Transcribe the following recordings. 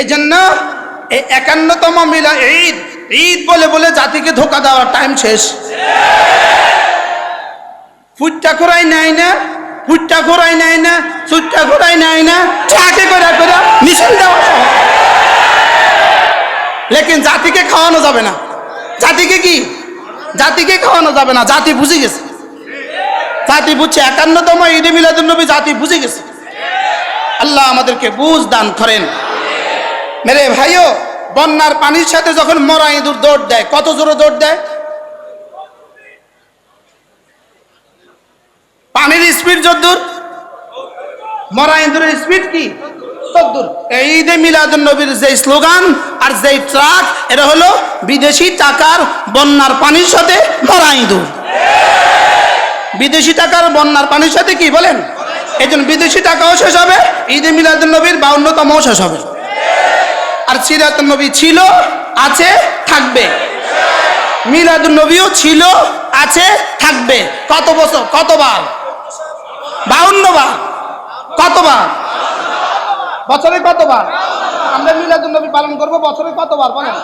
এই জন্য এই একান্নতম মিলা ঈদ ঈদ বলে বলে জাতিকে ধোকা দেওয়ার টাইম শেষ। ফুটটা খোরাই নাই না, ফুটটা খোরাই নাই না সুটটা খোরাই নাই না চাকে করে করে মিছিল দেওয়া লেকিন জাতিকে খাওয়ানো যাবে না। জাতিকে কি? জাতিকে খাওয়ানো যাবে না, জাতি বুঝে গেছে। জাতি বুঝছে একান্নতম ঈদে মিলাদুল নবী, জাতি বুঝে গেছে। আল্লাহ আমাদেরকে বুঝ দান করেন। মেরে ভাইও, বন্যার পানির সাথে যখন মরা ইঁদুর দৌড় দেয়, কত জোরে দৌড় দেয়? পানির স্পিড যদ্দূর মরা ইঁদুরের স্পিড কি? ঈদে মিলাদুল নবীর যে স্লোগান আর যেই ট্রাক, এটা হলো বিদেশি টাকার বন্যার পানির সাথে মরা ইঁদুর। বিদেশি টাকার বন্যার পানির সাথে কি বলেন? এই বিদেশি টাকাও শেষ হবে, ঈদে মিলাদুল নবীর বাউন্নতমও শেষ হবে। আর সিরাত নবী ছিল, আছে, থাকবে। মিলাদ নবীও ছিল, আছে, থাকবে। কত বছর? কতবার? বাউন্ন বার। কতবার? বছরে কতবার? আমরা মিলাদুল নবী পালন করব, বছরে কতবার বলেন?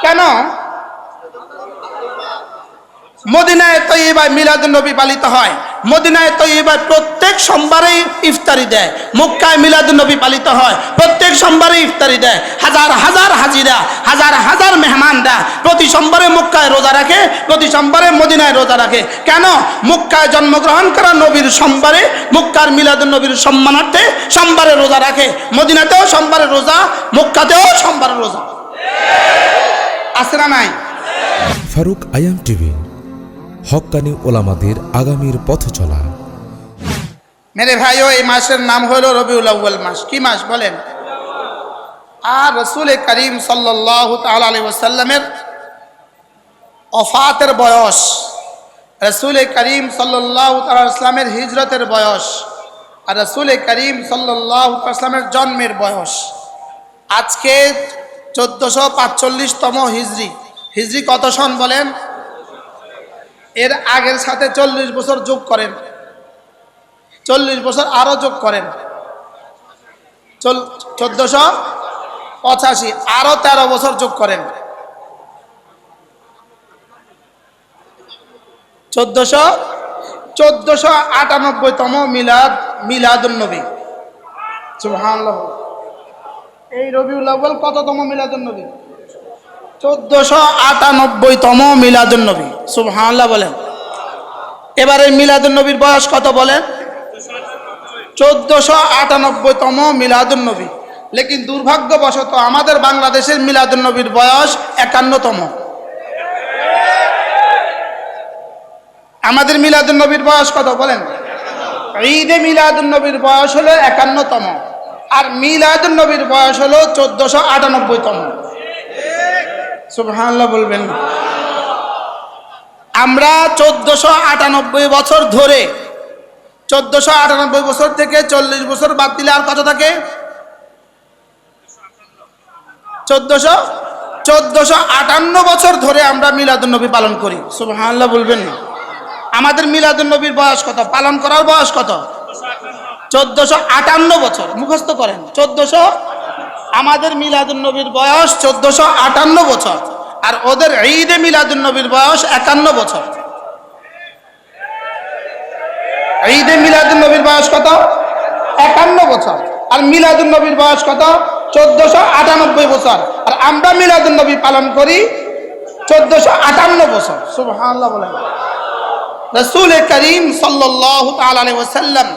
কেন? মদিনায় তৈবায় মিলাদুল নবী পালিত হয়। মদিনায় তৈবায় প্রত্যেক সোমবারেই ইফতারি দেয়। মক্কায় মিলাদুল নবী পালিত হয়, প্রত্যেক সোমবারে ইফতারি দেয়। হাজার হাজার হাজিরা, হাজার হাজার মেহমানরা প্রতি সোমবারে মক্কায় রোজা রাখে, প্রতি সোমবারে মদিনায় রোজা রাখে। কেন? মক্কায় জন্মগ্রহণ করা নবীর সোমবারে, মক্কার মিলাদুল নবীর সম্মানার্থে সোমবারে রোজা রাখে। মদিনাতেও সোমবারে রোজা, মক্কাতেও সোমবারে রোজা। আছে না নাই? ফারুক আয়াম টিভি হক্কানি ওলামাদের আগামীর পথ চলা। মেরে ভাইও এই মাসের নাম হলো রবিউল আউ্বাল মাস। কি মাস বলেন? আর রসুল করিম ওসাল্লামের অফাতের বয়স, রসুল করিম সাল্লাহ ইসলামের হিজরতের বয়স আর রসুল করিম সাল্লাহ ইসলামের জন্মের বয়স। আজকে চোদ্দশো পাঁচচল্লিশতম হিজরি। হিজরি কত সন বলেন? এর আগের সাথে চল্লিশ বছর যোগ করেন। চল্লিশ বছর আরও যোগ করেন। চোদ্দশো পঁচাশি আরও তেরো বছর যোগ করেন। চোদ্দশো চোদ্দশো আটানব্বইতম মিলাদ মিলাদুল নবী। সুবহানাল্লাহ। এই রবিউল আউ্বাল কততম মিলাদুল নবী? চোদ্দশো আটানব্বইতম মিলাদুল নবী সুবহানাল্লাহ বলেন। এবারে মিলাদুল নবীর বয়স কত বলেন? চোদ্দশো আটানব্বইতম মিলাদুল নবী লেকিন দুর্ভাগ্যবশত আমাদের বাংলাদেশের মিলাদুল নবীর বয়স একান্নতম। আমাদের মিলাদুল নবীর বয়স কত বলেন? ঈদে মিলাদুল নবীর বয়স হলো একান্নতম। আর মিলাদুল নবীর বয়স হলো চোদ্দশো আটানব্বইতম। সুবহানাল্লাহ বলবেন। আমরা চোদ্দশো আটানব্বই বছর ধরে, চোদ্দশো আটানব্বই বছর থেকে চল্লিশ বছর বাদ দিলে আর কত থাকে? চোদ্দশো চোদ্দশো আটান্ন বছর ধরে আমরা মিলাদুন্নবী পালন করি। সুবহানাল্লাহ বলবেন না। আমাদের মিলাদুন্নবীর বয়স কত? পালন করার বয়স কত? চোদ্দশো আটান্ন বছর। মুখস্থ করেন। চোদ্দশো আমাদের মিলাদুন্নবীর বয়স চোদ্দশো আটান্ন বছর, আর ওদের ঈদে মিলাদুন্নবীর বয়স একান্ন বছর। ঈদে মিলাদুন্নবীর বয়স কত? একান্ন বছর, আর মিলাদুন্নবীর বয়স কত? চোদ্দশো আটানব্বই বছর, আর আমরা মিলাদুন্নবী পালন করি চোদ্দশো আটান্ন বছর। সুবহানাল্লাহ বলেন। রসুল করিম সাল্লাহ তালি ওসাল্লাম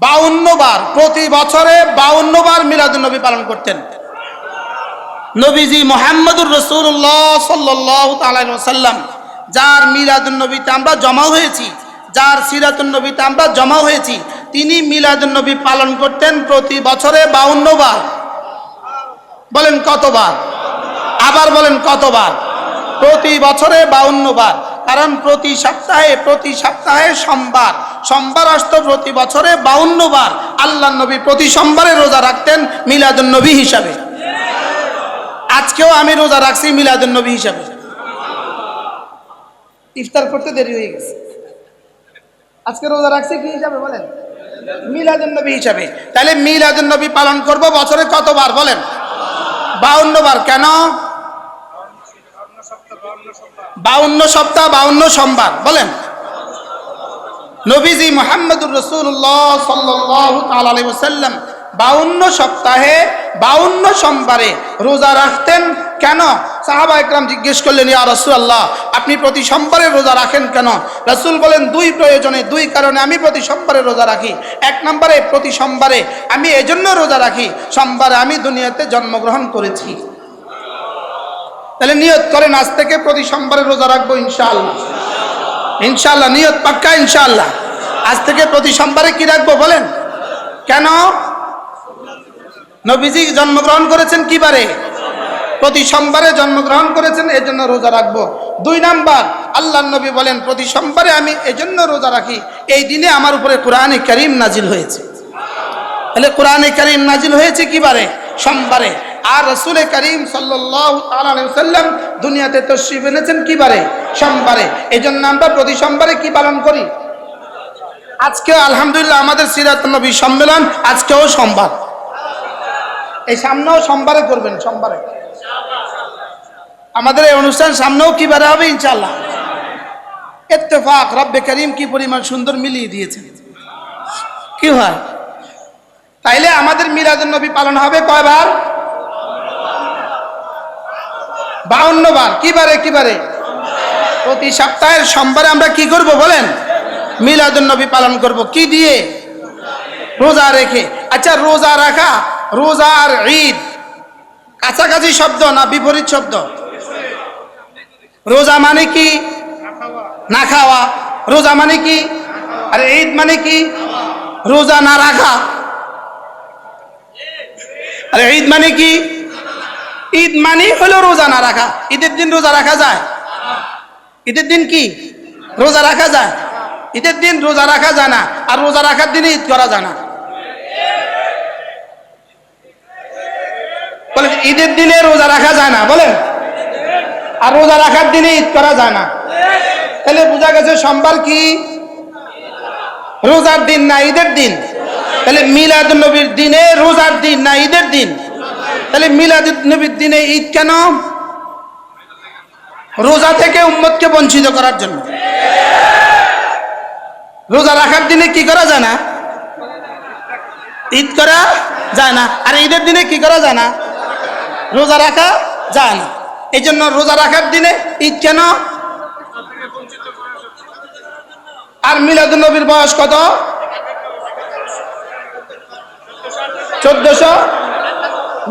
বাউন্ন বার, প্রতি বছরে বাউন্ন বার মিলাদুন্নবী পালন করতেন। নবীজি মোহাম্মদুর রসুল্লাহ সাল্লাহ তালাম যার মিলাদুন্নবীতে আমরা জমা হয়েছি, যার সিরাতুন্নবীতে আমরা জমা হয়েছি, তিনি মিলাদুন্নবী পালন করতেন প্রতি বছরে বাউন্ন বার। বলেন কতবার? আবার বলেন কতবার? প্রতি বছরে বাউন্ন বার। কারণ প্রতি সপ্তাহে প্রতি সপ্তাহে সোমবার সোমবার আসত প্রতি বছরে বাউন্ন বার। আল্লাহ নবী প্রতি সোমবারে রোজা রাখতেন মিলাদুল নবী হিসাবে। আজকেও আমি রোজা রাখছি মিলাদুল নবী হিসাবে। ইফতার করতে দেরি হয়ে গেছে। আজকে রোজা রাখছি কি হিসাবে বলেন? মিলাদুন নবী হিসাবে। তাহলে মিলাদুন নবী পালন করব বছরে কতবার বলেন? বাউন্ন বার। কেন? বাউন্ন সপ্তাহ, বাউন্ন সোমবার, বলেন। নবীজি মোহাম্মদুর রসুল্লাহ সাল্লাম বাউন্ন সপ্তাহে, বাউন্ন সোমবারে রোজা রাখতেন। কেন? সাহাবা একরাম জিজ্ঞেস করলেন, ইয়া রসুল আল্লাহ আপনি প্রতি সোমবারে রোজা রাখেন কেন? রসুল বলেন, দুই প্রয়োজনে, দুই কারণে আমি প্রতি সোমবারে রোজা রাখি। এক নম্বরে, প্রতি সোমবারে আমি এজন্য রোজা রাখি, সোমবারে আমি দুনিয়াতে জন্মগ্রহণ করেছি। তাহলে নিয়ত করেন, আজ থেকে প্রতি সোমবারে রোজা রাখব ইনশাআল্লাহ। ইনশাআল্লাহ, নিয়ত পাক্কা ইনশাআল্লাহ। আজ থেকে প্রতি সোমবারে কি রাখব বলেন? কেন? নবীজি জন্মগ্রহণ করেছেন কি বারে? প্রতি সোমবারে জন্মগ্রহণ করেছেন, এজন্য রোজা রাখব। দুই নাম্বার আল্লাহ নবী বলেন, প্রতি সোমবারে আমি এজন্য রোজা রাখি। এই দিনে আমার উপরে কোরআনে করিম নাজিল হয়েছে। তাহলে কোরআনে করিম নাজিল হয়েছে কি বারে? সোমবারে। আর রসুল করিম সাল্লাম দুনিয়াতে তশ্রিফ এনেছেন কি বারে? সোমবারে। এই জন্য আমরা প্রতি সোমবারে কি পালন করি? আজকেও আলহামদুলিল্লাহ আমাদের সিরাত নবী সম্মেলন আজকেও সোমবার। এই সামনেও সোমবারে করবেন, সোমবারে। আমাদের এই অনুষ্ঠান সামনেও কি বারে হবে ইনশাল্লাহ এত্তেফাক রব্বে করিম কি পরিমাণ সুন্দর মিলিয়ে দিয়েছেন। কি হয়? তাইলে আমাদের মিলাদুন নবী পালন হবে কয়বার? বাউন্ন বার। কি বারে কি বারে? প্রতি সপ্তাহের সোমবারে আমরা কি করব বলেন? মিলাদুন নবী পালন করব। কি দিয়ে? রোজা রেখে। আচ্ছা রোজা রাখা, রোজা আর ঈদ। কাছাকাছি শব্দ না বিপরীত শব্দ? রোজা মানে কি? না খাওয়া। রোজা মানে কি? আর, ঈদ মানে কি? রোজা না রাখা। আর, ঈদ মানে কি? ঈদ মানে হলো রোজা না রাখা। ঈদের দিন রোজা রাখা যায়? ঈদের দিন কি? রোজা রাখা যায়? ঈদের দিন রোজা রাখা যায় না, আর রোজা রাখার দিনে ঈদ করা যায় না। বলে ঈদের দিনে রোজা রাখা যায় না, বলেন। আর রোজা রাখার দিনে ঈদ করা যায় না। তাহলে বোঝা গেছে সোমবার কি? রোজার দিন না ঈদের দিন। তাহলে মিলাদ নবীর দিনে রোজার দিন না ঈদের দিন। তাহলে মিলাদ নবীর দিনে ঈদ কেন? রোজা থেকে উম্মতকে বঞ্চিত করার জন্য। রোজা রাখার দিনে কি করা যায় না? ঈদ করা যায় না। আর ঈদের দিনে কি করা যায় না? রোজা রাখা যায় না। এই জন্য রোজা রাখার দিনে ঈদ কেন? আর মিলাদুল নবীর বয়স কত? চোদ্দশো।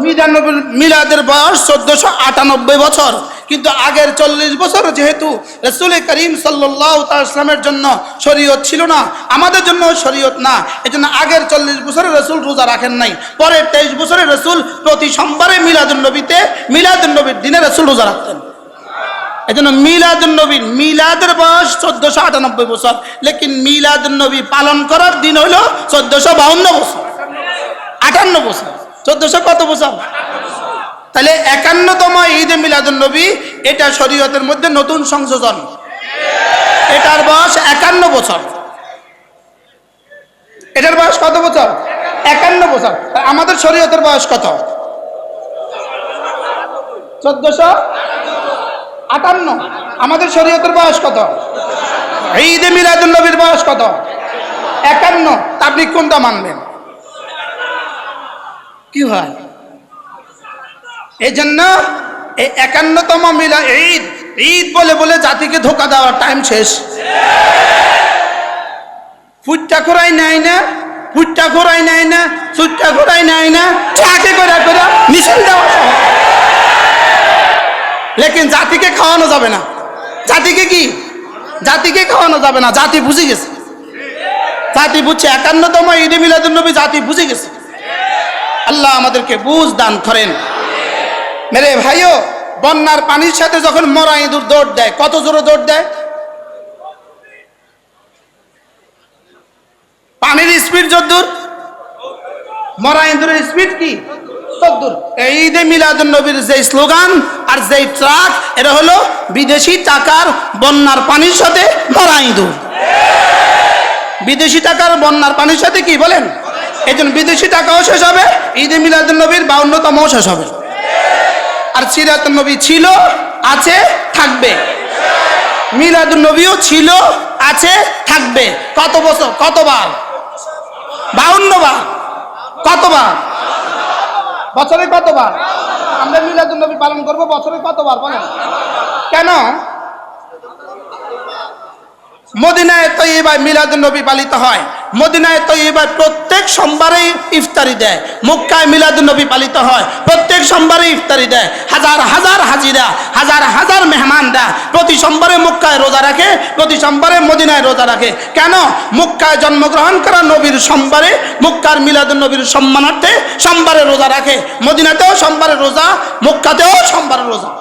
মিলানবীর মিলাদের বয়স চোদ্দশো আটানব্বই বছর। কিন্তু আগের চল্লিশ বছর যেহেতু রসুল করিম সাল্লামের জন্য শরীয়ত ছিল না, আমাদের জন্য শরীয়ত না, এজন্য আগের চল্লিশ বছরে রসুল রোজা রাখেন নাই। পরের তেইশ বছরে রসুল প্রতি সোমবারে মিলাদুলনবীতে মিলাদুলনবীর দিনে রসুল রোজা রাখতেন। এই জন্য মিলাদুলনবীর মিলাদের বয়স চোদ্দশো আটানব্বই বছর, লেকিন মিলাদুলনবী পালন করার দিন হইল চোদ্দশো বাউন্ন বছর, আটান্ন বছর। চোদ্দশো কত বছর? তাহলে একান্নতম ঈদে মিলাদুল নবী, এটা শরীয়তের মধ্যে নতুন সংযোজন। এটার বয়স একান্ন বছর। এটার বয়স কত বছর? একান্ন বছর। আমাদের শরীয়তের বয়স কত? চোদ্দশো আটান্ন। আমাদের শরীয়তের বয়স কত? ঈদে মিলাদুল নবীর বয়স কত? একান্ন। আপনি কোনটা মানবেন? কি হয়? এই জন্য এই একান্নতম মিলা ঈদ ঈদ বলে বলে জাতিকে ধোকা দেওয়ার টাইম শেষ। ফুটটা করাই নাই না, ফুটটা করাই নাই না, সুটটা করাই নাই না চাকে করে করে মিছিল দেওয়া লেকিন জাতিকে খাওয়ানো যাবে না। জাতিকে কি? জাতিকে খাওয়ানো যাবে না, জাতি বুঝে গেছে। জাতি বুঝছে, একান্নতম ঈদে মিলাদুল নবী জাতি বুঝে গেছে। আল্লাহ আমাদেরকে বুঝ দান করেন। মেরে ভাইও, বন্যার পানির সাথে যখন মরা ইঁদুর দৌড় দেয়, কত জোরে দৌড় দেয়? পানির স্পিড যদ্দূর মরা ইঁদুরের স্পিড কি? তদ্দূর এই ঈদে মিলাদুল নবীর যে স্লোগান আর যে ট্রাক, এটা হলো বিদেশি টাকার বন্যার পানির সাথে মরা ইঁদুর। বিদেশি টাকার বন্যার পানির সাথে কি বলেন? এই জন্য বিদেশি টাকাও শেষ হবে, ঈদে মিলাদুল নবীর বাউন্নতমও শেষ হবে। আর সিরাতুল নবী ছিল, আছে, থাকবে। মিলাদুল নবীও ছিল, আছে, থাকবে। কত বছর, কতবার? বাউন্ন বার কতবার? বছরে কতবার? আমরা মিলাদুল নবী পালন করব বছরে কতবার, বলেন। কেন? মদিনায় তৈবায় মিলাদুল নবী পালিত হয়। মদিনায় তৈবায় প্রত্যেক সোমবারে ইফতারি দেয়, মক্কায় মিলাদুল নবী পালিত হয়, প্রত্যেক সোমবারে ইফতারি দেয়, হাজার হাজার হাজিরা, হাজার হাজার মেহমানরা প্রতি সোমবারে মক্কায় রোজা রাখে, প্রতি সোমবারে মদিনায় রোজা রাখে। কেন? মক্কায় জন্মগ্রহণ করা নবীর সোমবারে, মক্কার মিলাদুল নবীর সম্মানার্থে সোমবারে রোজা রাখে। মদিনাতেও সোমবারে রোজা, মক্কাতেও সোমবারে রোজা।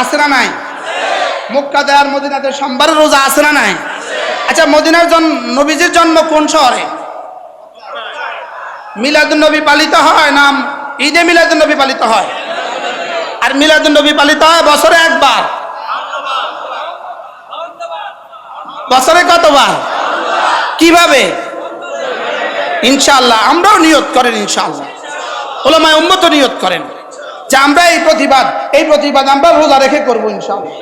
আছে না নাই? মক্কাতে আর মদিনাতে সোমবারে রোজা আছে না নাই? আচ্ছা মদিনার জন্ম নবীজির জন্ম কোন শহরে? মিলাদুন নবী পালিত হয় নাম ঈদে মিলাদুন নবী পালিত হয়? আর মিলাদুন নবী পালিত হয় বছরে একবার। বছরে কতবার? কীভাবে? ইনশাআল্লাহ, আমরাও নিয়ত করেন ইনশাআল্লাহ। ওলামায় উম্মত নিয়ত করেন। যে আমরা এই প্রতিবাদ এই প্রতিবাদ আমরা রোজা রেখে করব ইনশাআল্লাহ।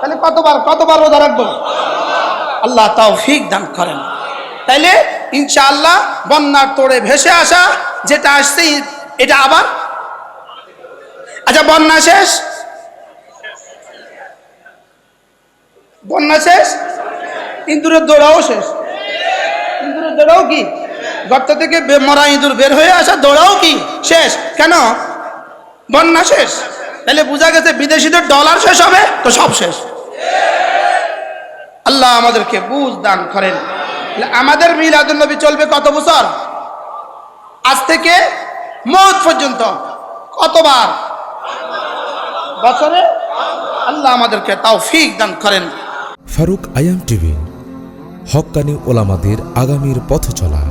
তাহলে কতবার কতবার রোজা রাখব? আল্লাহ তাও ফিক দান করেন। তাইলে ইনশাআল্লাহ বন্যার তোড়ে ভেসে আসা যেটা আসছে, এটা আবার? আচ্ছা বন্যা শেষ? বন্যা শেষ? ইঁদুরের দৌড়াও শেষ। ইঁদুরের দৌড়াও কি? গর্ত থেকে মরা ইঁদুর বের হয়ে আসা দৌড়াও কি? শেষ। কেন? বন্যা শেষ। তাহলে বোঝা গেছে বিদেশিদের ডলার শেষ হবে, তো সব শেষ। আল্লাহ আমাদেরকে বুঝ দান করেন। আমাদের মিলাদুল নবী চলবে কত বছর? আজ থেকে মত পর্যন্ত কতবার? বছরে? আল্লাহ আমাদেরকে তাও ফিক দান করেন। ফারুক আয়াম টিভি, হকানি ওলামাদের আগামীর পথ চলা